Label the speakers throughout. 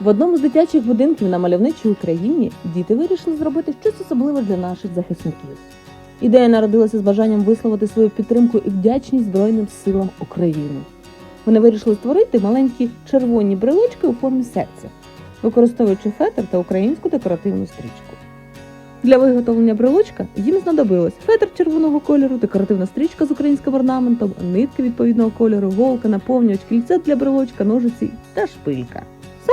Speaker 1: В одному з дитячих будинків на мальовничій Україні діти вирішили зробити щось особливе для наших захисників. Ідея народилася з бажанням висловити свою підтримку і вдячність Збройним силам України. Вони вирішили створити маленькі червоні брелочки у формі серця, використовуючи фетр та українську декоративну стрічку. Для виготовлення брелочка їм знадобилось фетр червоного кольору, декоративна стрічка з українським орнаментом, нитки відповідного кольору, голка, наповнювач, кільце для брелочка, ножиці та шпилька.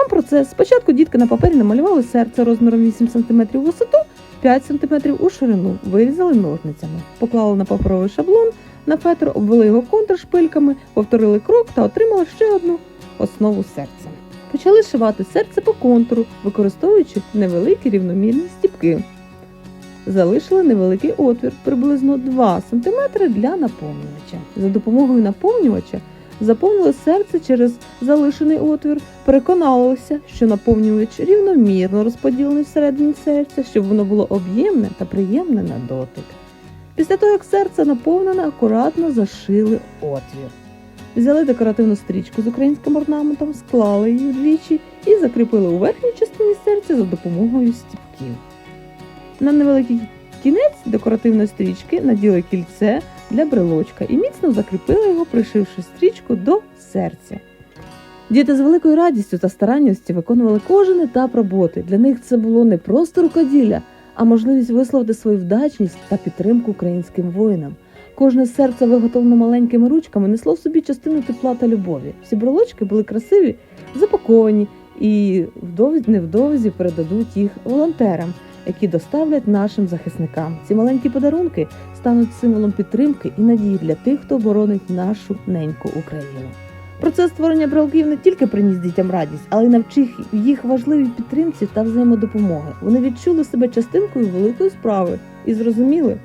Speaker 1: Сам процес спочатку дітки на папері намалювали серце розміром 8 см у висоту, 5 см у ширину, вирізали ножницями, поклали на паперовий шаблон, на фетр обвели його контур шпильками, повторили крок та отримали ще одну основу серця. Почали шивати серце по контуру, використовуючи невеликі рівномірні стіпки. Залишили невеликий отвір, приблизно 2 см для наповнювача. За допомогою наповнювача заповнили серце через залишений отвір, переконалися, що наповнювач рівномірно розподілений всередині серця, щоб воно було об'ємне та приємне на дотик. Після того, як серце наповнене, акуратно зашили отвір. Взяли декоративну стрічку з українським орнаментом, склали її вдвічі і закріпили у верхній частині серця за допомогою стіпків. На невеликий кінець декоративної стрічки наділи кільце для брелочка і міцно закріпили його, пришивши стрічку до серця. Діти з великою радістю та старанністю виконували кожен етап роботи. Для них це було не просто рукоділля, а можливість висловити свою вдячність та підтримку українським воїнам. Кожне серце, виготовлене маленькими ручками, несло в собі частину тепла та любові. Всі брелочки були красиві, запаковані і невдовзі передадуть їх волонтерам, які доставлять нашим захисникам. Ці маленькі подарунки стануть символом підтримки і надії для тих, хто боронить нашу неньку Україну. Процес створення брелків не тільки приніс дітям радість, але й навчив їх важливій підтримці та взаємодопомоги. Вони відчули себе частинкою великої справи і зрозуміли,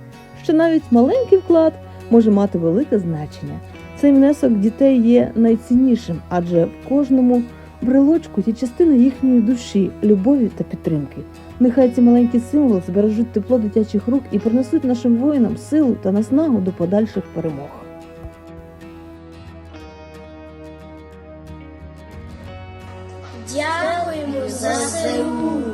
Speaker 1: що навіть маленький вклад може мати велике значення. Цей внесок дітей є найціннішим, адже в кожному брелочку є частина їхньої душі, любові та підтримки. Нехай ці маленькі символи збережуть тепло дитячих рук і принесуть нашим воїнам силу та наснагу до подальших перемог.
Speaker 2: Дякуємо за ЗСУ.